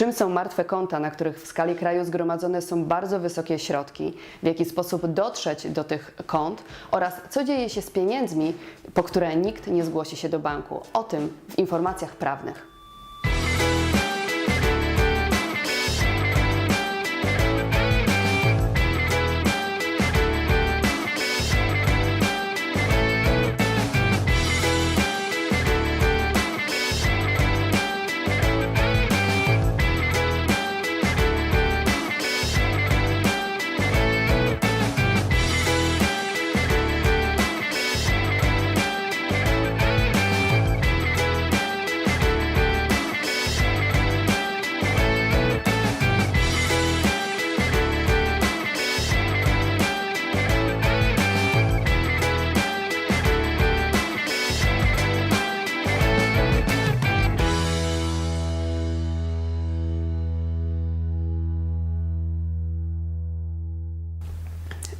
Czym są martwe konta, na których w skali kraju zgromadzone są bardzo wysokie środki? W jaki sposób dotrzeć do tych kont? Oraz co dzieje się z pieniędzmi, po które nikt nie zgłosi się do banku? O tym w informacjach prawnych.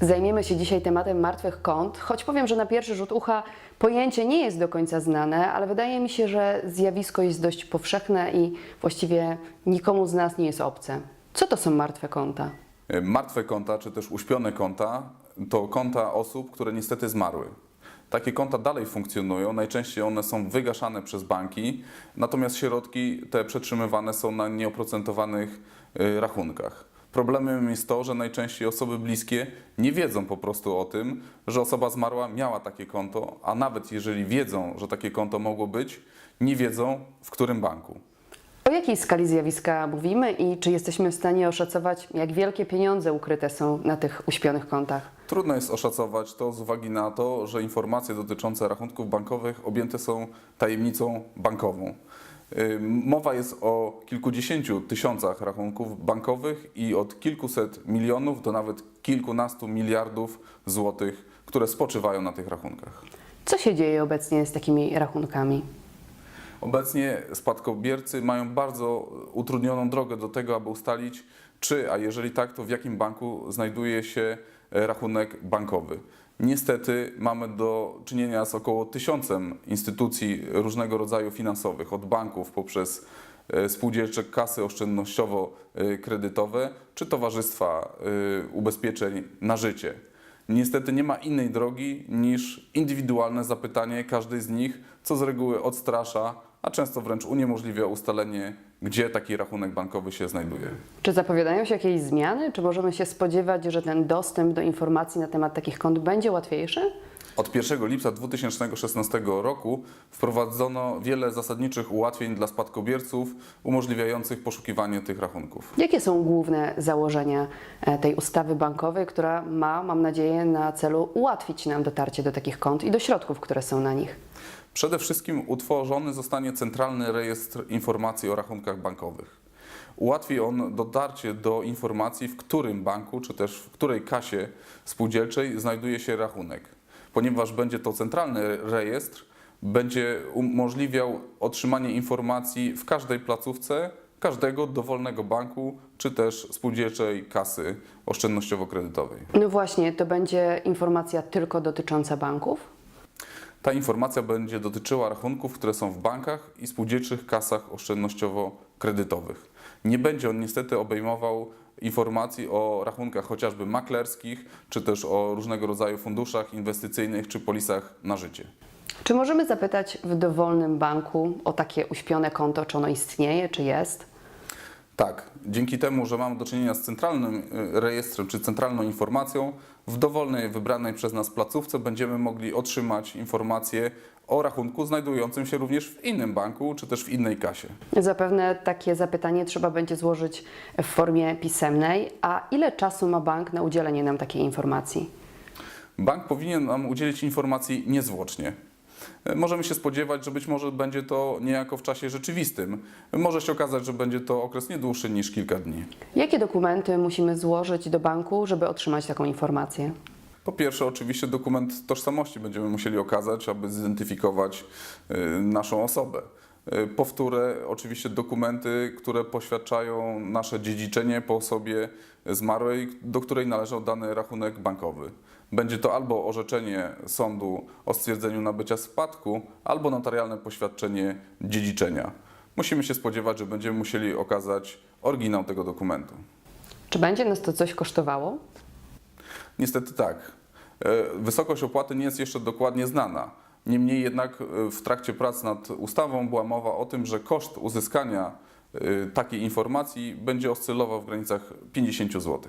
Zajmiemy się dzisiaj tematem martwych kont, choć powiem, że na pierwszy rzut ucha pojęcie nie jest do końca znane, ale wydaje mi się, że zjawisko jest dość powszechne i właściwie nikomu z nas nie jest obce. Co to są martwe konta? Martwe konta, czy też uśpione konta, to konta osób, które niestety zmarły. Takie konta dalej funkcjonują, najczęściej one są wygaszane przez banki, natomiast środki te przetrzymywane są na nieoprocentowanych y, rachunkach. Problemem jest to, że najczęściej osoby bliskie nie wiedzą po prostu o tym, że osoba zmarła miała takie konto, a nawet jeżeli wiedzą, że takie konto mogło być, nie wiedzą w którym banku. O jakiej skali zjawiska mówimy i czy jesteśmy w stanie oszacować, jak wielkie pieniądze ukryte są na tych uśpionych kontach? Trudno jest oszacować to z uwagi na to, że informacje dotyczące rachunków bankowych objęte są tajemnicą bankową. Mowa jest o kilkudziesięciu tysiącach rachunków bankowych i od kilkuset milionów do nawet kilkunastu miliardów złotych, które spoczywają na tych rachunkach. Co się dzieje obecnie z takimi rachunkami? Obecnie spadkobiercy mają bardzo utrudnioną drogę do tego, aby ustalić, czy, a jeżeli tak, to w jakim banku znajduje się e, rachunek bankowy. Niestety mamy do czynienia z około tysiącem instytucji różnego rodzaju finansowych, od banków poprzez e, spółdzielcze kasy oszczędnościowo-kredytowe czy towarzystwa e, ubezpieczeń na życie. Niestety nie ma innej drogi niż indywidualne zapytanie każdej z nich, co z reguły odstrasza, a często wręcz uniemożliwia ustalenie, gdzie taki rachunek bankowy się znajduje. Czy zapowiadają się jakieś zmiany? Czy możemy się spodziewać, że ten dostęp do informacji na temat takich kont będzie łatwiejszy? Od 1 lipca 2016 roku wprowadzono wiele zasadniczych ułatwień dla spadkobierców umożliwiających poszukiwanie tych rachunków. Jakie są główne założenia e, tej ustawy bankowej, która ma, mam nadzieję, na celu ułatwić nam dotarcie do takich kont i do środków, które są na nich? Przede wszystkim utworzony zostanie Centralny Rejestr Informacji o Rachunkach Bankowych. Ułatwi on dotarcie do informacji, w którym banku czy też w której kasie spółdzielczej znajduje się rachunek. Ponieważ będzie to centralny rejestr, będzie umożliwiał otrzymanie informacji w każdej placówce każdego dowolnego banku czy też spółdzielczej kasy oszczędnościowo-kredytowej. No właśnie, to będzie informacja tylko dotycząca banków? Ta informacja będzie dotyczyła rachunków, które są w bankach i spółdzielczych kasach oszczędnościowo-kredytowych. Nie będzie on niestety obejmował informacji o rachunkach chociażby maklerskich, czy też o różnego rodzaju funduszach inwestycyjnych czy polisach na życie. Czy możemy zapytać w dowolnym banku o takie uśpione konto, czy ono istnieje, czy jest? Tak, dzięki temu, że mamy do czynienia z centralnym y, rejestrem czy centralną informacją, w dowolnej wybranej przez nas placówce będziemy mogli otrzymać informacje o rachunku znajdującym się również w innym banku czy też w innej kasie. Zapewne takie zapytanie trzeba będzie złożyć w formie pisemnej. A ile czasu ma bank na udzielenie nam takiej informacji? Bank powinien nam udzielić informacji niezwłocznie. E, Możemy się spodziewać, że być może będzie to niejako w czasie rzeczywistym. Może się okazać, że będzie to okres nie dłuższy niż kilka dni. Jakie dokumenty musimy złożyć do banku, żeby otrzymać taką informację? Po pierwsze, oczywiście dokument tożsamości będziemy musieli okazać, aby zidentyfikować y, naszą osobę. Y, Po wtóre, oczywiście dokumenty, które poświadczają nasze dziedziczenie po osobie zmarłej, do której należał dany rachunek bankowy. Będzie to albo orzeczenie sądu o stwierdzeniu nabycia spadku, albo notarialne poświadczenie dziedziczenia. musimy się spodziewać, że będziemy musieli okazać oryginał tego dokumentu. Czy będzie nas to coś kosztowało? Niestety tak. E, Wysokość opłaty nie jest jeszcze dokładnie znana. Niemniej jednak e, w trakcie prac nad ustawą była mowa o tym, że koszt uzyskania e, takiej informacji będzie oscylował w granicach 50 zł.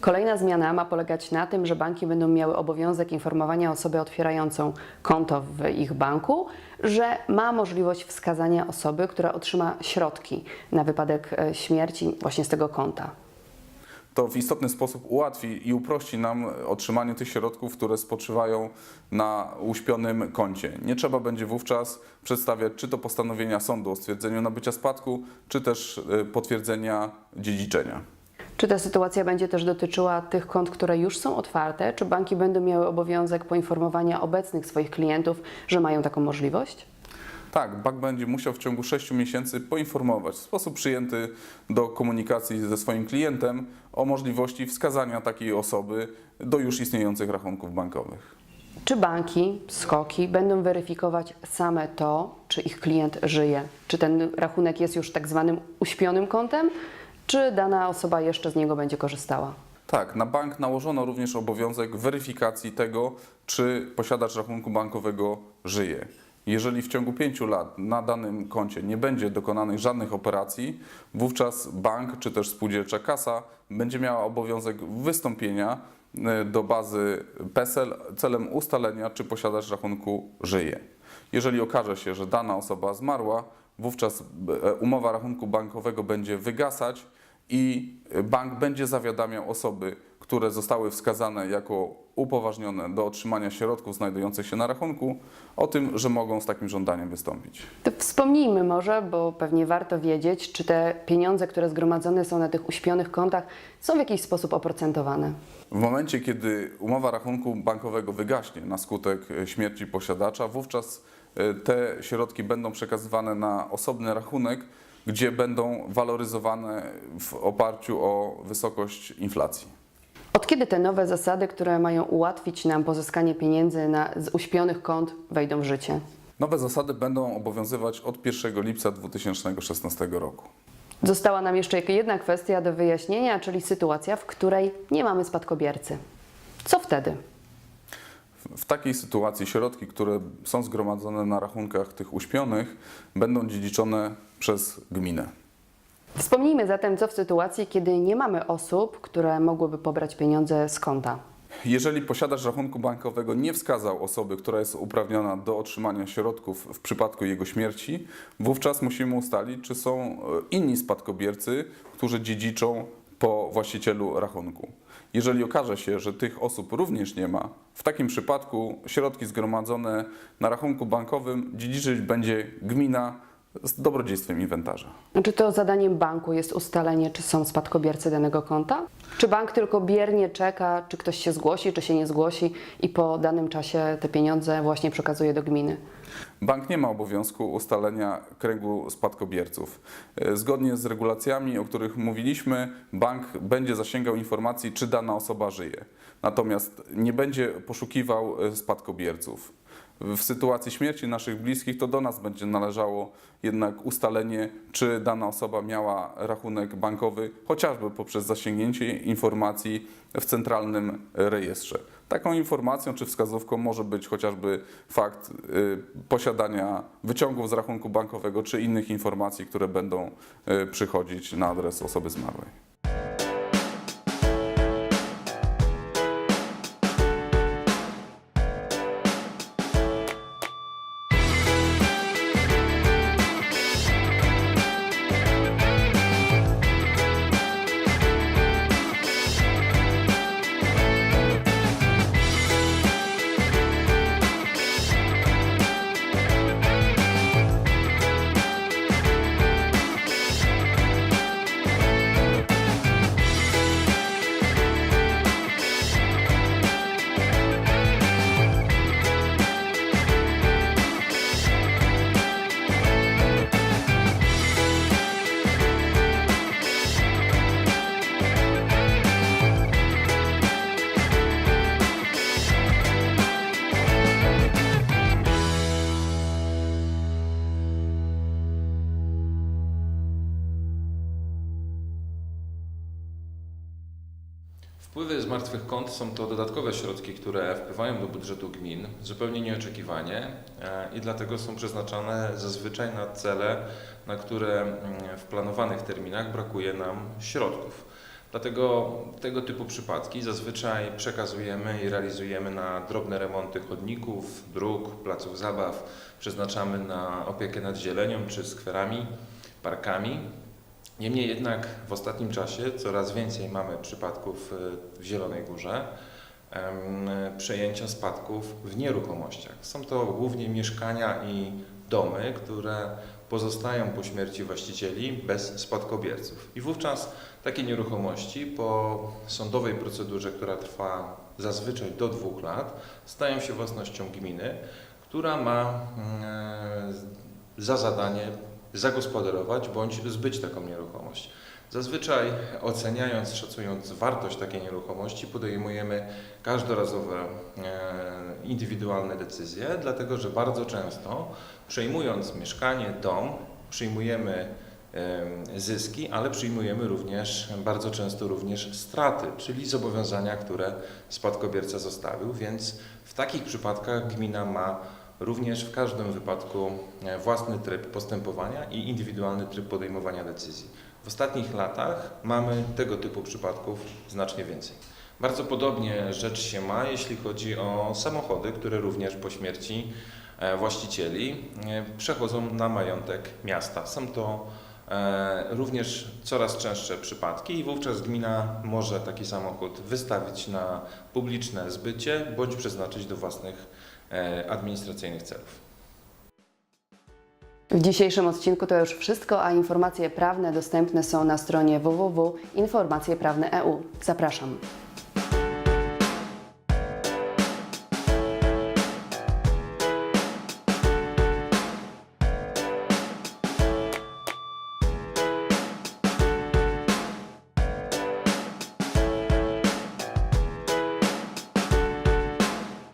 Kolejna zmiana ma polegać na tym, że banki będą miały obowiązek informowania osoby otwierającą konto w ich banku, że ma możliwość wskazania osoby, która otrzyma środki na wypadek e, śmierci właśnie z tego konta. To w istotny sposób ułatwi i uprości nam otrzymanie tych środków, które spoczywają na uśpionym koncie. Nie trzeba będzie wówczas przedstawiać czy to postanowienia sądu o stwierdzeniu nabycia spadku, czy też e, potwierdzenia dziedziczenia. Czy ta sytuacja będzie też dotyczyła tych kont, które już są otwarte? Czy banki będą miały obowiązek poinformowania obecnych swoich klientów, że mają taką możliwość? Tak, bank będzie musiał w ciągu 6 miesięcy poinformować w sposób przyjęty do komunikacji ze swoim klientem o możliwości wskazania takiej osoby do już istniejących rachunków bankowych. Czy banki, skoki będą weryfikować same to, czy ich klient żyje? Czy ten rachunek jest już tak zwanym uśpionym kontem, czy dana osoba jeszcze z niego będzie korzystała? Tak, na bank nałożono również obowiązek weryfikacji tego, czy posiadacz rachunku bankowego żyje. Jeżeli w ciągu pięciu lat na danym koncie nie będzie dokonanych żadnych operacji, wówczas bank czy też spółdzielcza kasa będzie miała obowiązek wystąpienia e, do bazy PESEL celem ustalenia, czy posiadacz rachunku żyje. Jeżeli okaże się, że dana osoba zmarła, wówczas e, umowa rachunku bankowego będzie wygasać i bank będzie zawiadamiał osoby, które zostały wskazane jako upoważnione do otrzymania środków znajdujących się na rachunku, o tym, że mogą z takim żądaniem wystąpić. To wspomnijmy może, bo pewnie warto wiedzieć, czy te pieniądze, które zgromadzone są na tych uśpionych kontach, są w jakiś sposób oprocentowane. W momencie, kiedy umowa rachunku bankowego wygaśnie na skutek e, śmierci posiadacza, wówczas e, te środki będą przekazywane na osobny rachunek, gdzie będą waloryzowane w oparciu o wysokość inflacji. Od kiedy te nowe zasady, które mają ułatwić nam pozyskanie pieniędzy na, z uśpionych kont, wejdą w życie? Nowe zasady będą obowiązywać od 1 lipca 2016 roku. Została nam jeszcze jedna kwestia do wyjaśnienia, czyli sytuacja, w której nie mamy spadkobiercy. Co wtedy? W takiej sytuacji środki, które są zgromadzone na rachunkach tych uśpionych, będą dziedziczone przez gminę. Wspomnijmy zatem, co w sytuacji, kiedy nie mamy osób, które mogłyby pobrać pieniądze z konta. Jeżeli posiadacz rachunku bankowego nie wskazał osoby, która jest uprawniona do otrzymania środków w przypadku jego śmierci, wówczas musimy ustalić, czy są e, inni spadkobiercy, którzy dziedziczą po właścicielu rachunku. Jeżeli okaże się, że tych osób również nie ma, w takim przypadku środki zgromadzone na rachunku bankowym dziedziczyć będzie gmina z dobrodziejstwem inwentarza. Czy to zadaniem banku jest ustalenie, czy są spadkobiercy danego konta? Czy bank tylko biernie czeka, czy ktoś się zgłosi, czy się nie zgłosi i po danym czasie te pieniądze właśnie przekazuje do gminy? Bank nie ma obowiązku ustalenia kręgu spadkobierców. E, Zgodnie z regulacjami, o których mówiliśmy, bank będzie zasięgał informacji, czy dana osoba żyje. Natomiast nie będzie poszukiwał e, spadkobierców. W sytuacji śmierci naszych bliskich to do nas będzie należało jednak ustalenie, czy dana osoba miała rachunek bankowy, chociażby poprzez zasięgnięcie informacji w centralnym rejestrze. Taką informacją czy wskazówką może być chociażby fakt y, posiadania wyciągów z rachunku bankowego czy innych informacji, które będą y, przychodzić na adres osoby zmarłej. Wpływy z martwych kont są to dodatkowe środki, które wpływają do budżetu gmin zupełnie nieoczekiwanie e, i dlatego są przeznaczane zazwyczaj na cele, na które mm, w planowanych terminach brakuje nam środków. Dlatego tego typu przypadki zazwyczaj przekazujemy i realizujemy na drobne remonty chodników, dróg, placów zabaw, przeznaczamy na opiekę nad zielenią czy skwerami, parkami. Niemniej jednak w ostatnim czasie coraz więcej mamy przypadków y, w Zielonej Górze przejęcia spadków w nieruchomościach. Są to głównie mieszkania i domy, które pozostają po śmierci właścicieli bez spadkobierców. I wówczas takie nieruchomości po sądowej procedurze, która trwa zazwyczaj do dwóch lat, stają się własnością gminy, która ma mm, za zadanie zagospodarować bądź zbyć taką nieruchomość. Zazwyczaj oceniając, szacując wartość takiej nieruchomości, podejmujemy każdorazowe e, indywidualne decyzje, dlatego że bardzo często przejmując mieszkanie, dom, przyjmujemy e, zyski, ale przyjmujemy również bardzo często również straty, czyli zobowiązania, które spadkobierca zostawił, więc w takich przypadkach gmina ma również w każdym wypadku e, własny tryb postępowania i indywidualny tryb podejmowania decyzji. W ostatnich latach mamy tego typu przypadków znacznie więcej. Bardzo podobnie rzecz się ma, jeśli chodzi o samochody, które również po śmierci e, właścicieli e, przechodzą na majątek miasta. Są to również coraz częstsze przypadki i wówczas gmina może taki samochód wystawić na publiczne zbycie bądź przeznaczyć do własnych administracyjnych celów. W dzisiejszym odcinku to już wszystko, a informacje prawne dostępne są na stronie www.informacjeprawne.eu. Zapraszam.